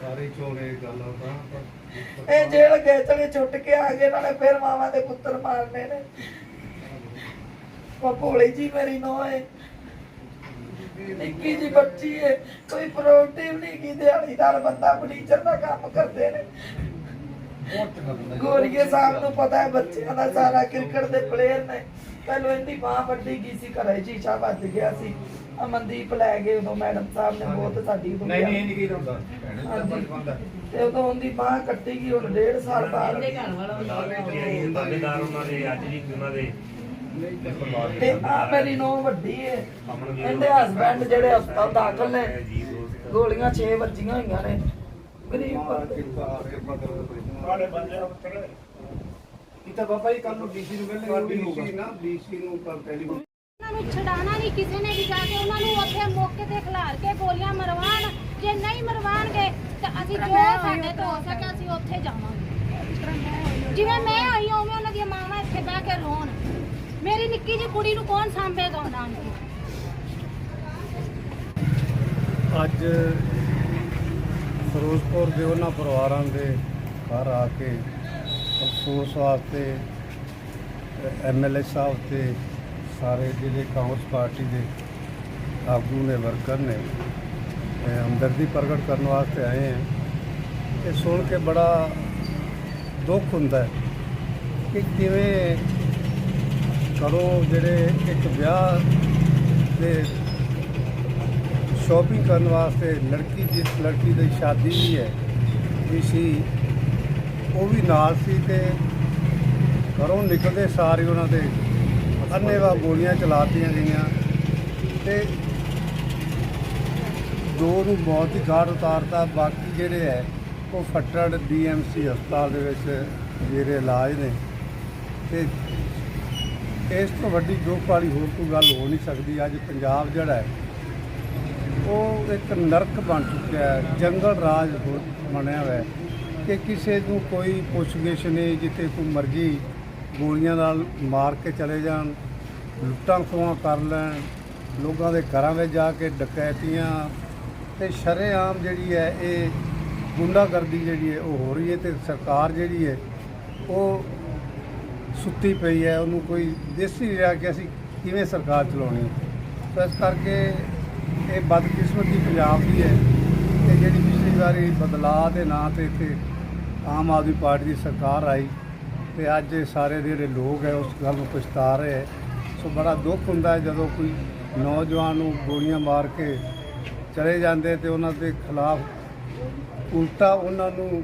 ਸਾਰੇ ਚੋਲੇ ਗੱਲ ਤਾਂ ਇਹ ਜੇਲ੍ਹ ਗਏ ਚਲੇ ਛੁੱਟ ਕੇ ਆ ਗਏ ਨਾਲੇ ਫਿਰ ਮਾਵਾਂ ਦੇ ਪੁੱਤਰ ਮਾਰਨੇ ਨੇ। ਉਹ ਭੋਲੀ ਜੀ ਮੇਰੀ ਨੋਹ ਹੈ ਨਿੱਕੀ ਜੀ ਬੱਚੀ ਹੈ ਕੋਈ ਪ੍ਰੋਟੀਨ ਨਹੀਂ ਕੀ ਦਿਹਾੜੀਦਾਰ ਬੰਦਾ ਫਰਨੀਚਰ ਦਾ ਕੰਮ ਕਰਦੇ ਨੇ। ਗੋਰੀਏ ਸਾਹਿਬ ਨੂੰ ਪਤਾ ਹੈ ਬੱਚਿਆਂ ਦਾ ਸਾਰਾ ਕ੍ਰਿਕਟ ਦੇ ਪਲੇਅਰ ਨੇ। ਪਹਿਲਾਂ ਇਹਦੀ ਬਾਹ ਵੱਡੀ ਗਈ ਸੀ ਘਰੇ ਸ਼ੀਸ਼ਾ ਵੱਜ ਗਿਆ ਸੀ। ਅਮਨਦੀਪ ਲੈ ਗਏ ਉਦੋਂ ਮੈਡਮ ਸਾਹਿਬ ਨੇ ਬਹੁਤ ਸਾਡੀ ਨਹੀਂ ਨਹੀਂ ਇਹ ਨਹੀਂ ਕੀ ਹੁੰਦਾ। ਭੈਣੇ ਹਾਂਜੀ। ਬਚਪਨ ਦਾ। ਤੇ ਉਦੋਂ ਉਹਦੀ ਬਾਹ ਕੱਟੀ ਗਈ ਹੁਣ ਡੇਢ ਸਾਲ ਬਾਅਦ। ਦਾਵੇਦਾਰ ਉਹਨਾਂ ਦੇ ਅੱਜ ਵੀ ਉਹਨਾਂ ਦੇ। ਤੇ ਆ ਮੇਰੀ ਨੋ ਵੱਡੀ ਹੈ ਇਹਦੇ ਹਸਬੰਡ ਜਿਹੜੇ ਹਸਪਤਾਲ ਦਾਖਲ ਨੇ ਗੋਲੀਆਂ 6 ਵੱਜੀਆਂ ਹੋਈਆਂ ਨੇ। ਗਰੀਬ ਬੰਦੇ ਇਤਾ ਬਾਬਾ ਜੀ ਕੱਲ ਨੂੰ ਡੀਸੀ ਨੂੰ ਮਿਲਣੇ ਡੀਸੀ ਨਾ ਡੀਸੀ ਨੂੰ ਪਰ ਟੈਲੀਫੋਨ ਉਹਨਾਂ ਨੂੰ ਛਡਾਣਾ ਨਹੀਂ ਕਿਸੇ ਨੇ ਵੀ ਜਾ ਕੇ ਉਹਨਾਂ ਨੂੰ ਉੱਥੇ ਮੌਕੇ ਤੇ ਖਿਲਾਰ ਕੇ ਗੋਲੀਆਂ ਮਰਵਾਉਣ। ਜੇ ਨਹੀਂ ਮਰਵਾਣਗੇ ਤਾਂ ਅਸੀਂ ਜੋ ਸਾਡੇ ਤੋਂ ਹੋ ਸਕੇ ਅਸੀਂ ਉੱਥੇ ਜਾਵਾਂਗੇ। ਜਿਵੇਂ ਮੈਂ ਆਈ ਹਾਂ ਉਵੇਂ ਉਹਨਾਂ ਦੀਆਂ ਮਾਵਾਂ ਇੱਥੇ ਬਹਿ ਕੇ ਰੋਣ। ਮੇਰੀ ਨਿੱਕੀ ਜਿਹੀ ਕੁੜੀ ਨੂੰ ਕੌਣ ਸਾਂਭੇਗਾ ਉਹਨਾਂ ਨੂੰ ਅੱਜ ਫਿਰੋਜ਼ਪੁਰ ਦੇ ਉਹਨਾਂ ਪਰਿਵਾਰਾਂ ਦੇ ਘਰ ਆ ਕੇ ਅਫਸੋਸ ਵਾਸਤੇ ਐਮਐਲਏ ਸਾਹਿਬ ਤੇ ਸਾਰੇ ਜਿਹੜੇ ਕਾਂਗਰਸ ਪਾਰਟੀ ਦੇ ਆਗੂ ਨੇ, ਵਰਕਰ ਨੇ ਹਮਦਰਦੀ ਪ੍ਰਗਟ ਕਰਨ ਵਾਸਤੇ ਆਏ ਹਨ ਇਹ ਸੁਣ ਕੇ ਬੜਾ ਦੁੱਖ ਹੁੰਦਾ ਹੈ ਕਿ ਕਿਵੇਂ ਕਰੋ ਜਿਹੜੇ ਇੱਕ ਵਿਆਹ ਦੇ ਸ਼ਾਪਿੰਗ ਕਰਨ ਵਾਸਤੇ ਲੜਕੀ ਜਿਸ ਲੜਕੀ ਦੀ ਸ਼ਾਦੀ ਵੀ ਹੈ। ਵੀ ਉਹ ਵੀ ਨਾਲ ਸੀ ਤੇ ਘਰੋਂ ਨਿਕਲਦੇ ਸਾਰ ਹੀ ਉਹਨਾਂ 'ਤੇ ਅੰਨੇਵਾ ਗੋਲੀਆਂ ਚਲਾਤੀਆਂ ਗਈਆਂ ਤੇ ਦੋ ਨੂੰ ਮੌਤ ਦੀ ਘਾਟ ਉਤਾਰਤਾ, ਬਾਕੀ ਜਿਹੜੇ ਹੈ ਉਹ ਫੱਟੜ ਡੀਐਮਸੀ ਹਸਪਤਾਲ ਦੇ ਵਿੱਚ ਜਿਹੜੇ ਇਲਾਜ ਨੇ ਤੇ ਇਸ ਤੋਂ ਵੱਡੀ ਦੁੱਖ ਵਾਲੀ ਹੋਰ ਕੋਈ ਗੱਲ ਹੋ ਨਹੀਂ ਸਕਦੀ। ਅੱਜ ਪੰਜਾਬ ਜਿਹੜਾ ਹੈ, ਉਹ ਇੱਕ ਨਰਕ ਬਣ ਚੁੱਕਿਆ ਹੈ, ਜੰਗਲ ਰਾਜ ਹੋ ਬਣਿਆ ਹੋਇਆ ਹੈ। ਕਿ ਕਿਸੇ ਨੂੰ ਕੋਈ ਪੁੱਛਗਿਛ ਨਹੀਂ, ਜਿੱਥੇ ਕੋਈ ਮਰਜ਼ੀ ਗੋਲੀਆਂ ਨਾਲ ਮਾਰ ਕੇ ਚਲੇ ਜਾਣ, ਲੁੱਟਾਂ ਖੋਹਾਂ ਕਰ ਲੈਣ, ਲੋਕਾਂ ਦੇ ਘਰਾਂ ਵਿੱਚ ਜਾ ਕੇ ਡਕੈਤੀਆਂ ਤੇ ਸ਼ਰੇਆਮ ਜਿਹੜੀ ਹੈ, ਇਹ ਗੁੰਡਾਗਰਦੀ ਜਿਹੜੀ ਹੈ, ਉਹ ਹੋ ਰਹੀ ਹੈ ਤੇ ਸਰਕਾਰ ਜਿਹੜੀ ਹੈ, ਉਹ ਸੁੱਤੀ ਪਈ ਹੈ, ਉਹਨੂੰ ਕੋਈ ਦੇਸੀ ਨਹੀਂ ਰਿਹਾ ਕਿ ਅਸੀਂ ਕਿਵੇਂ ਸਰਕਾਰ ਚਲਾਉਣੀ ਹੈ। ਤਾਂ ਇਸ ਕਰਕੇ ਇਹ ਬਦਕਿਸਮਤੀ ਪੰਜਾਬ ਦੀ ਹੈ ਤੇ ਜਿਹੜੀ ਪਿਛਲੀ ਵਾਰੀ ਬਦਲਾਅ ਦੇ ਨਾਂ ਤੇ ਇੱਥੇ ਆਮ ਆਦਮੀ ਪਾਰਟੀ ਦੀ ਸਰਕਾਰ ਆਈ ਤੇ ਅੱਜ ਇਹ ਸਾਰੇ ਜਿਹੜੇ ਲੋਕ ਹੈ ਉਸ ਗੱਲ ਨੂੰ ਪਛਤਾ ਰਹੇ ਹੈ। ਸੋ ਬੜਾ ਦੁੱਖ ਹੁੰਦਾ ਹੈ ਜਦੋਂ ਕੋਈ ਨੌਜਵਾਨ ਨੂੰ ਗੋਲੀਆਂ ਮਾਰ ਕੇ ਚਲੇ ਜਾਂਦੇ ਤੇ ਉਹਨਾਂ ਦੇ ਖਿਲਾਫ ਉਲਟਾ ਉਹਨਾਂ ਨੂੰ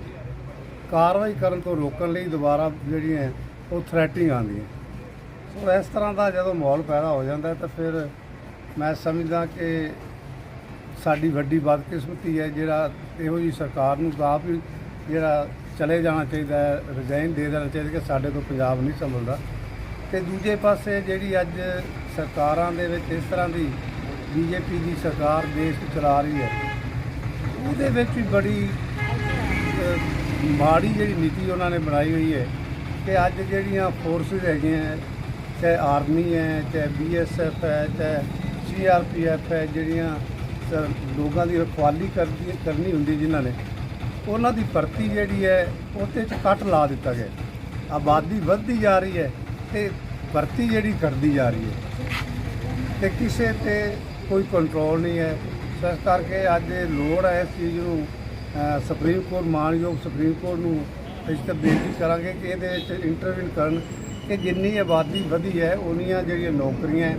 ਕਾਰਵਾਈ ਕਰਨ ਤੋਂ ਰੋਕਣ ਲਈ ਦੁਬਾਰਾ ਜਿਹੜੀਆਂ ਹੈ, ਉਹ ਥ੍ਰੈਟਿੰਗ ਆਉਂਦੀਆਂ। ਸੋ ਇਸ ਤਰ੍ਹਾਂ ਦਾ ਜਦੋਂ ਮਾਹੌਲ ਪੈਦਾ ਹੋ ਜਾਂਦਾ ਤਾਂ ਫਿਰ ਮੈਂ ਸਮਝਦਾ ਕਿ ਸਾਡੀ ਵੱਡੀ ਬਦਕਿਸਮਤੀ ਹੈ ਜਿਹੜਾ ਇਹੋ ਜੀ ਸਰਕਾਰ ਨੂੰ ਤਾਂ ਆਪ ਹੀ ਜਿਹੜਾ ਚਲੇ ਜਾਣਾ ਚਾਹੀਦਾ ਹੈ ਰਿਜ਼ਾਈਨ ਦੇ ਦੇਣਾ ਚਾਹੀਦਾ ਕਿ ਸਾਡੇ ਤੋਂ ਪੰਜਾਬ ਨਹੀਂ ਸੰਭਲਦਾ। ਤੇ ਦੂਜੇ ਪਾਸੇ ਜਿਹੜੀ ਅੱਜ ਸਰਕਾਰਾਂ ਦੇ ਵਿੱਚ ਇਸ ਤਰ੍ਹਾਂ ਦੀ ਬੀਜੇਪੀ ਦੀ ਸਰਕਾਰ ਦੇਸ਼ ਚਲਾ ਰਹੀ ਹੈ ਉਹਦੇ ਵਿੱਚ ਵੀ ਬੜੀ ਮਾੜੀ ਜਿਹੜੀ ਨੀਤੀ ਉਹਨਾਂ ਨੇ ਬਣਾਈ ਹੋਈ ਹੈ ਕਿ ਅੱਜ ਜਿਹੜੀਆਂ ਫੋਰਸਿਸ ਹੈਗੀਆਂ ਹੈ, ਚਾਹੇ ਆਰਮੀ ਹੈ ਚਾਹੇ ਬੀਐਸਐਫ ਹੈ ਚਾਹੇ ਸੀਆਰਪੀਐਫ ਹੈ ਜਿਹੜੀਆਂ ਸ- ਲੋਕਾਂ ਦੀ ਰਖਵਾਲੀ ਕਰਦੀ ਕਰਨੀ ਹੁੰਦੀ ਜਿਨ੍ਹਾਂ ਨੇ ਉਹਨਾਂ ਦੀ ਭਰਤੀ ਜਿਹੜੀ ਹੈ, ਉਹਦੇ 'ਚ ਕੱਟ ਲਾ ਦਿੱਤਾ ਗਿਆ ਆਬਾਦੀ ਵੱਧਦੀ ਜਾ ਰਹੀ ਹੈ ਤੇ ਭਰਤੀ ਜਿਹੜੀ ਕਰਦੀ ਜਾ ਰਹੀ ਹੈ। ਤੇ ਕਿਸੇ ਤੇ ਕੋਈ ਕੰਟਰੋਲ ਨਹੀਂ ਹੈ। ਇਸ ਕਰਕੇ ਅੱਜ ਲੋੜ ਹੈ ਇਸ ਚੀਜ਼ ਨੂੰ ਸੁਪਰੀਮ ਕੋਰਟ ਮਾਨਯੋਗ ਸੁਪਰੀਮ ਕੋਰਟ ਨੂੰ ਇਸ ਤੇ ਬੇਨਤੀ ਕਰਾਂਗੇ ਕਿ ਇਹਦੇ ਵਿੱਚ ਇੰਟਰਵਿਊ ਕਰਨ ਕਿ ਜਿੰਨੀ ਆਬਾਦੀ ਵਧੀ ਹੈ ਉਨੀਆਂ ਜਿਹੜੀਆਂ ਨੌਕਰੀਆਂ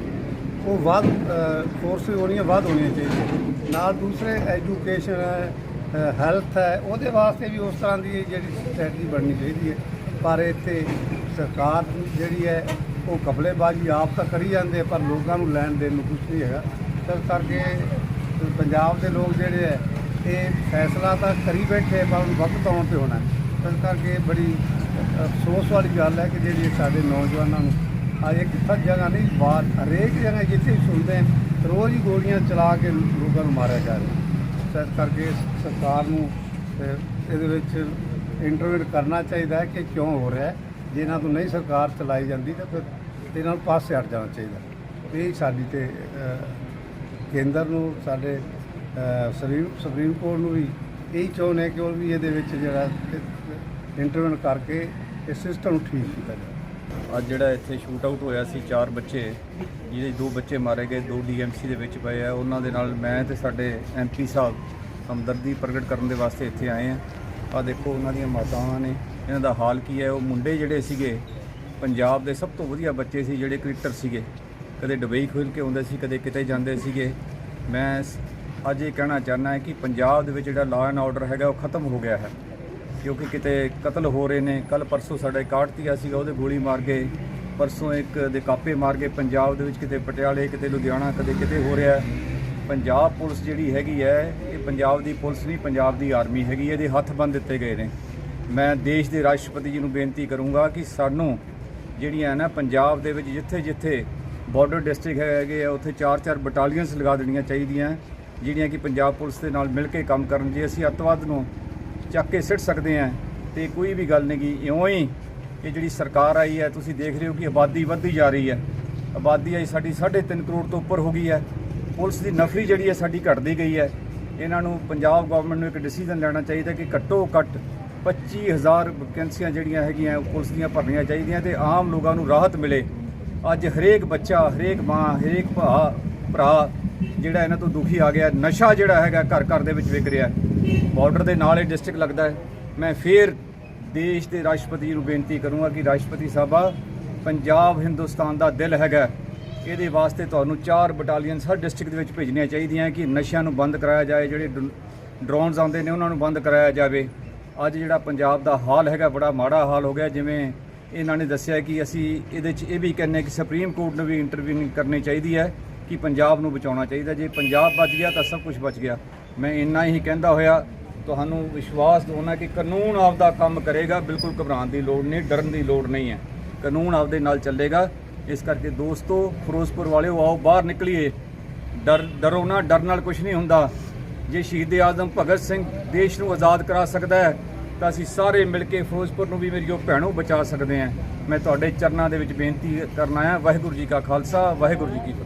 ਉਹ ਵੱਧ ਫੋਰਸ ਹੋਣੀਆਂ ਵੱਧ ਹੋਣੀਆਂ ਚਾਹੀਦੀਆਂ। ਨਾਲ ਦੂਸਰੇ ਐਜੂਕੇਸ਼ਨ ਹੈ ਹੈਲਥ ਹੈ, ਉਹਦੇ ਵਾਸਤੇ ਵੀ ਉਸ ਤਰ੍ਹਾਂ ਦੀ ਜਿਹੜੀ ਸਟ੍ਰੈਟਜੀ ਬਣਨੀ ਚਾਹੀਦੀ ਹੈ। ਪਰ ਇੱਥੇ ਸਰਕਾਰ ਜਿਹੜੀ ਹੈ, ਉਹ ਕਬਲੇਬਾਜ਼ੀ ਆਪ ਤਾਂ ਕਰੀ ਜਾਂਦੇ ਪਰ ਲੋਕਾਂ ਨੂੰ ਲੈਣ ਦੇਣ ਨੂੰ ਕੁਝ ਨਹੀਂ ਹੈਗਾ। ਇਸ ਕਰਕੇ ਪੰਜਾਬ ਦੇ ਲੋਕ ਜਿਹੜੇ ਹੈ, ਇਹ ਫੈਸਲਾ ਤਾਂ ਕਰੀ ਬੈਠੇ ਪਰ ਹੁਣ ਵਕਤ ਆਉਣ ਤੇ ਹੋਣਾ ਇਸ ਕਰਕੇ ਬੜੀ ਅਫਸੋਸ ਵਾਲੀ ਗੱਲ ਹੈ ਕਿ ਜਿਹੜੀ ਸਾਡੇ ਨੌਜਵਾਨਾਂ ਨੂੰ ਅੱਜ ਇੱਕ ਥੱਕ ਜਗ੍ਹਾ ਨਹੀਂ ਬਾਤ ਹਰੇਕ ਜਗ੍ਹਾ ਜਿੱਥੇ ਸੁਣਦੇ ਰੋਜ਼ ਹੀ ਗੋਲੀਆਂ ਚਲਾ ਕੇ ਲੋਕਾਂ ਨੂੰ ਮਾਰਿਆ ਜਾ ਰਿਹਾ। ਇਸ ਕਰਕੇ ਸਰਕਾਰ ਨੂੰ ਇਹਦੇ ਵਿੱਚ ਇੰਟਰਵਿਊ ਕਰਨਾ ਚਾਹੀਦਾ ਹੈ ਕਿ ਕਿਉਂ ਹੋ ਰਿਹਾ ਹੈ। ਜੇ ਇਹਨਾਂ ਤੋਂ ਨਹੀਂ ਸਰਕਾਰ ਚਲਾਈ ਜਾਂਦੀ ਤਾਂ ਫਿਰ ਇਹਨਾਂ ਨੂੰ ਪਾਸੇ ਹਟ ਜਾਣਾ ਚਾਹੀਦਾ ਇਹ ਸਾਡੀ ਤੇ ਕੇਂਦਰ ਨੂੰ ਸਾਡੇ ਅਹ, ਸੁਪਰੀਮ ਸੁਪਰੀਮ ਕੋਰਟ ਨੂੰ ਵੀ ਇਹੀ ਚਾਹੁੰਦੇ ਕਿ ਉਹ ਵੀ ਇਹਦੇ ਵਿੱਚ ਜਿਹੜਾ ਇੰਟਰਵਿਊ ਕਰਕੇ ਇਸ ਸਿਸਟਮ ਨੂੰ ਠੀਕ ਕੀਤਾ ਜਾਵੇ। ਅੱਜ ਜਿਹੜਾ ਇੱਥੇ ਸ਼ੂਟ ਆਊਟ ਹੋਇਆ ਸੀ ਚਾਰ ਬੱਚੇ, ਜਿਹਦੇ ਦੋ ਬੱਚੇ ਮਾਰੇ ਗਏ, ਦੋ ਡੀਐਮਸੀ ਦੇ ਵਿੱਚ ਪਏ ਆ। ਉਹਨਾਂ ਦੇ ਨਾਲ ਮੈਂ ਤੇ ਸਾਡੇ ਐਮਪੀ ਸਾਹਿਬ ਹਮਦਰਦੀ ਪ੍ਰਗਟ ਕਰਨ ਦੇ ਵਾਸਤੇ ਇੱਥੇ ਆਏ ਆ। ਆ ਦੇਖੋ ਉਹਨਾਂ ਦੀਆਂ ਮਾਤਾਵਾਂ ਨੇ। ਇਹਨਾਂ ਦਾ ਹਾਲ ਕੀ ਹੈ? ਉਹ ਮੁੰਡੇ ਜਿਹੜੇ ਸੀਗੇ, ਪੰਜਾਬ ਦੇ ਸਭ ਤੋਂ ਵਧੀਆ ਬੱਚੇ ਸੀ, ਜਿਹੜੇ ਕ੍ਰਿਕਟਰ ਸੀਗੇ। ਕਦੇ ਦੁਬਈ ਖੇਡ ਕੇ ਆਉਂਦੇ ਸੀ, ਕਦੇ ਕਿਤੇ ਜਾਂਦੇ ਸੀਗੇ। ਮੈਂ ਅੱਜ ਇਹ ਕਹਿਣਾ ਚਾਹੁੰਦਾ ਹੈ ਕਿ ਪੰਜਾਬ ਦੇ ਵਿੱਚ ਜਿਹੜਾ ਲਾਅ ਐਂਡ ਆਰਡਰ ਹੈਗਾ, ਉਹ ਖਤਮ ਹੋ ਗਿਆ ਹੈ। ਕਿਉਂਕਿ ਕਿਤੇ ਕਤਲ ਹੋ ਰਹੇ ਨੇ। ਕੱਲ ਪਰਸੋਂ ਸਾਡਾ ਇੱਕ ਆੜਤੀਆ ਸੀਗਾ, ਉਹਦੇ ਗੋਲੀ ਮਾਰ ਗਏ। ਪਰਸੋਂ ਇੱਕ ਦੇ ਕਾਪੇ ਮਾਰ ਗਏ। ਪੰਜਾਬ ਦੇ ਵਿੱਚ ਕਿਤੇ ਪਟਿਆਲੇ, ਕਿਤੇ ਲੁਧਿਆਣਾ, ਕਦੇ ਕਿਤੇ ਹੋ ਰਿਹਾ। ਪੰਜਾਬ ਪੁਲਿਸ ਜਿਹੜੀ ਹੈਗੀ ਹੈ, ਇਹ ਪੰਜਾਬ ਦੀ ਪੁਲਿਸ ਨਹੀਂ, ਪੰਜਾਬ ਦੀ ਆਰਮੀ ਹੈਗੀ ਇਹਦੇ ਹੱਥ ਬੰਨ ਦਿੱਤੇ ਗਏ ਨੇ। ਮੈਂ ਦੇਸ਼ ਦੇ ਰਾਸ਼ਟਰਪਤੀ ਜੀ ਨੂੰ ਬੇਨਤੀ ਕਰੂੰਗਾ ਕਿ ਸਾਨੂੰ ਜਿਹੜੀਆਂ ਨਾ ਪੰਜਾਬ ਦੇ ਵਿੱਚ ਜਿੱਥੇ ਜਿੱਥੇ ਬਾਰਡਰ ਡਿਸਟ੍ਰਿਕਟ ਹੈਗੇ ਆ, ਉੱਥੇ ਚਾਰ ਚਾਰ ਬਟਾਲੀਅਨਸ ਲਗਾ ਦੇਣੀਆਂ ਚਾਹੀਦੀਆਂ, ਜਿਹੜੀਆਂ ਕਿ ਪੰਜਾਬ ਪੁਲਿਸ ਦੇ ਨਾਲ ਮਿਲ ਕੇ ਕੰਮ ਕਰਨ ਜੇ ਅਸੀਂ ਅੱਤਵਾਦ ਨੂੰ ਚੱਕ ਕੇ ਸਿੱਟ ਸਕਦੇ ਆ, ਤੇ ਕੋਈ ਵੀ ਗੱਲ ਨਹੀਂ ਗੀ, ਇਉਂ ਹੀ ਇਹ ਜਿਹੜੀ ਸਰਕਾਰ ਆਈ ਹੈ, ਤੁਸੀਂ ਦੇਖ ਰਹੇ ਹੋ ਕਿ ਆਬਾਦੀ ਵੱਧਦੀ ਜਾ ਰਹੀ ਹੈ। ਆਬਾਦੀ ਆਈ ਸਾਡੀ 3.5 ਕਰੋੜ ਤੋਂ ਉੱਪਰ ਹੋ ਗਈ ਹੈ। ਪੁਲਿਸ ਦੀ ਨਫਰੀ ਜਿਹੜੀ ਹੈ, ਸਾਡੀ ਘਟਦੀ ਗਈ ਹੈ। ਇਹਨਾਂ ਨੂੰ ਪੰਜਾਬ ਗਵਰਨਮੈਂਟ ਨੂੰ ਇੱਕ ਡਿਸੀਜਨ ਲੈਣਾ ਚਾਹੀਦਾ ਕਿ ਘੱਟੋ ਘੱਟ 25000 ਵੈਕੈਂਸੀਆਂ ਜਿਹੜੀਆਂ ਹੈਗੀਆਂ ਪੁਲਿਸ ਦੀਆਂ ਭਰਨੀਆਂ ਚਾਹੀਦੀਆਂ ਤੇ ਆਮ ਲੋਕਾਂ ਨੂੰ ਰਾਹਤ ਮਿਲੇ। ਅੱਜ ਹਰੇਕ ਬੱਚਾ, ਹਰੇਕ ਮਾਂ, ਹਰੇਕ ਭਾ, ਭਰਾ ਜਿਹੜਾ ਇਹਨਾਂ ਤੋਂ ਦੁਖੀ ਆ ਗਿਆ, ਨਸ਼ਾ ਜਿਹੜਾ ਹੈਗਾ ਘਰ ਘਰ ਦੇ ਵਿੱਚ ਵਿਕ ਰਿਹਾ। ਬਾਰਡਰ ਦੇ ਨਾਲ ਇਹ ਡਿਸਟ੍ਰਿਕਟ ਲੱਗਦਾ ਹੈ। ਮੈਂ ਫੇਰ ਦੇਸ਼ ਦੇ ਰਾਸ਼ਟਰਪਤੀ ਨੂੰ ਬੇਨਤੀ ਕਰੂੰਗਾ ਕਿ ਰਾਸ਼ਟਰਪਤੀ ਸਾਹਿਬਾ, ਪੰਜਾਬ, ਹਿੰਦੁਸਤਾਨ ਦਾ ਦਿਲ ਹੈਗਾ। ਇਹਦੇ ਵਾਸਤੇ ਤੁਹਾਨੂੰ ਚਾਰ ਬਟਾਲੀਅਨਸ ਹਰ ਡਿਸਟ੍ਰਿਕਟ ਦੇ ਵਿੱਚ ਭੇਜਣੀਆਂ ਚਾਹੀਦੀਆਂ ਕਿ ਨਸ਼ਿਆਂ ਨੂੰ ਬੰਦ ਕਰਾਇਆ ਜਾਏ, ਜਿਹੜੇ ਡਰੋਨਸ ਆਉਂਦੇ ਨੇ, ਉਹਨਾਂ ਨੂੰ ਬੰਦ ਕਰਾਇਆ ਜਾਵੇ। ਅੱਜ ਜਿਹੜਾ ਪੰਜਾਬ ਦਾ ਹਾਲ ਹੈਗਾ, ਬੜਾ ਮਾੜਾ ਹਾਲ ਹੋ ਗਿਆ। ਜਿਵੇਂ ਇਹਨਾਂ ਨੇ ਦੱਸਿਆ ਕਿ ਅਸੀਂ ਇਹਦੇ 'ਚ ਇਹ ਵੀ ਕਹਿੰਦੇ ਕਿ ਸੁਪਰੀਮ ਕੋਰਟ ਨੂੰ ਵੀ ਇੰਟਰਵਿਊ ਕਰਨੀ ਚਾਹੀਦੀ ਹੈ। ਕਿ ਪੰਜਾਬ ਨੂੰ ਬਚਾਉਣਾ ਚਾਹੀਦਾ। ਜੇ ਪੰਜਾਬ ਬਚ ਗਿਆ ਤਾਂ ਸਭ ਕੁਝ ਬਚ ਗਿਆ। ਮੈਂ ਇੰਨਾ ਹੀ ਕਹਿੰਦਾ ਹੋਇਆ, ਤੁਹਾਨੂੰ ਵਿਸ਼ਵਾਸ ਦਿਵਾਉਣਾ ਕਿ ਕਾਨੂੰਨ ਆਪਦਾ ਕੰਮ ਕਰੇਗਾ, ਬਿਲਕੁਲ ਘਬਰਾਉਣ ਦੀ ਲੋੜ ਨਹੀਂ, ਡਰਨ ਦੀ ਲੋੜ ਨਹੀਂ ਹੈ। ਕਾਨੂੰਨ ਆਪਦੇ ਨਾਲ ਚੱਲੇਗਾ। ਇਸ ਕਰਕੇ ਦੋਸਤੋ, ਫਿਰੋਜ਼ਪੁਰ ਵਾਲਿਓ ਆਓ, ਬਾਹਰ ਨਿਕਲੀਏ। ਡਰ, ਡਰੋ ਨਾ, ਡਰ ਨਾਲ ਕੁਝ ਨਹੀਂ ਹੁੰਦਾ। ਜੇ ਸ਼ਹੀਦ ਆਜ਼ਮ ਭਗਤ ਸਿੰਘ ਦੇਸ਼ ਨੂੰ ਆਜ਼ਾਦ ਕਰਾ ਸਕਦਾ ਹੈ, ਤਾਂ ਅਸੀਂ ਸਾਰੇ ਮਿਲ ਕੇ ਫਿਰੋਜ਼ਪੁਰ ਨੂੰ ਵੀ ਮੇਰੀਓ ਭੈਣੋ ਬਚਾ ਸਕਦੇ ਹਾਂ। ਮੈਂ ਤੁਹਾਡੇ ਚਰਨਾਂ ਦੇ ਵਿੱਚ ਬੇਨਤੀ ਕਰਨਾ ਹੈ ਵਾਹਿਗੁਰੂ ਜੀ ਕਾ ਖਾਲਸਾ, ਵਾਹਿਗੁਰੂ ਜੀ ਕੀ ਫਤਿਹ।